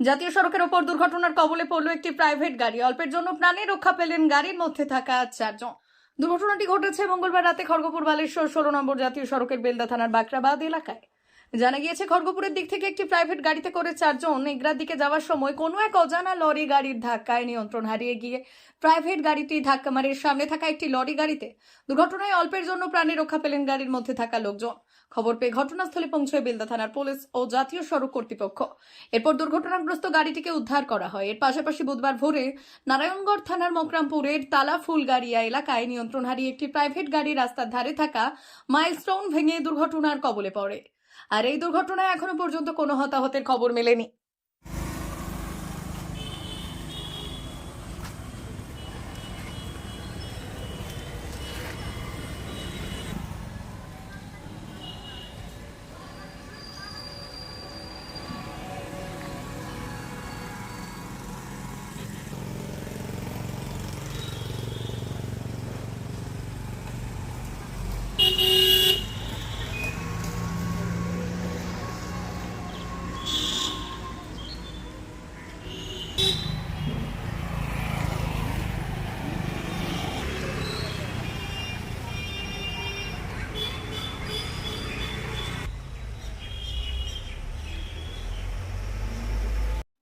জাতীয় সড়কের ওপর দুর্ঘটনার কবলে পড়ল একটি প্রাইভেট গাড়ি। অল্পের জন্য প্রাণে রক্ষা পেলেন গাড়ির মধ্যে থাকা চারজন। দুর্ঘটনাটি ঘটেছে মঙ্গলবার রাতে খড়গপুর বালেশ্বর, ষোলো নম্বর জাতীয় সড়কের বেলদা থানার বাকরাবাদ এলাকায়। জানা গিয়েছে, খড়গপুরের দিক থেকে একটি প্রাইভেট গাড়িতে করে চারজন এগরার দিকে যাওয়ার সময় কোনো এক অজানা লরি গাড়ির ধাক্কায় নিয়ন্ত্রণ হারিয়ে গিয়ে প্রাইভেট গাড়িটি ধাক্কা মারে সামনে থাকা একটি লরি গাড়িতে দুর্ঘটনায় অল্পের জন্য প্রাণে রক্ষা পেলেন গাড়ির মধ্যে থাকা লোকজন। খবর পেয়ে ঘটনাস্থলে পৌঁছয় বেলদা থানার পুলিশ ও জাতীয় সড়ক কর্তৃপক্ষ। এরপর দুর্ঘটনাগ্রস্ত গাড়িটিকে উদ্ধার করা হয়। এর পাশাপাশি বুধবার ভোরে নারায়ণগড় থানার মকরামপুরের তালা ফুলগাড়িয়া এলাকায় নিয়ন্ত্রণ হারিয়ে একটি প্রাইভেট গাড়ি রাস্তার ধারে থাকা মাইলস্টোন ভেঙে দুর্ঘটনার কবলে পড়ে। আর এই দুর্ঘটনায় এখনও পর্যন্ত কোনো হতাহতের খবর মেলেনি।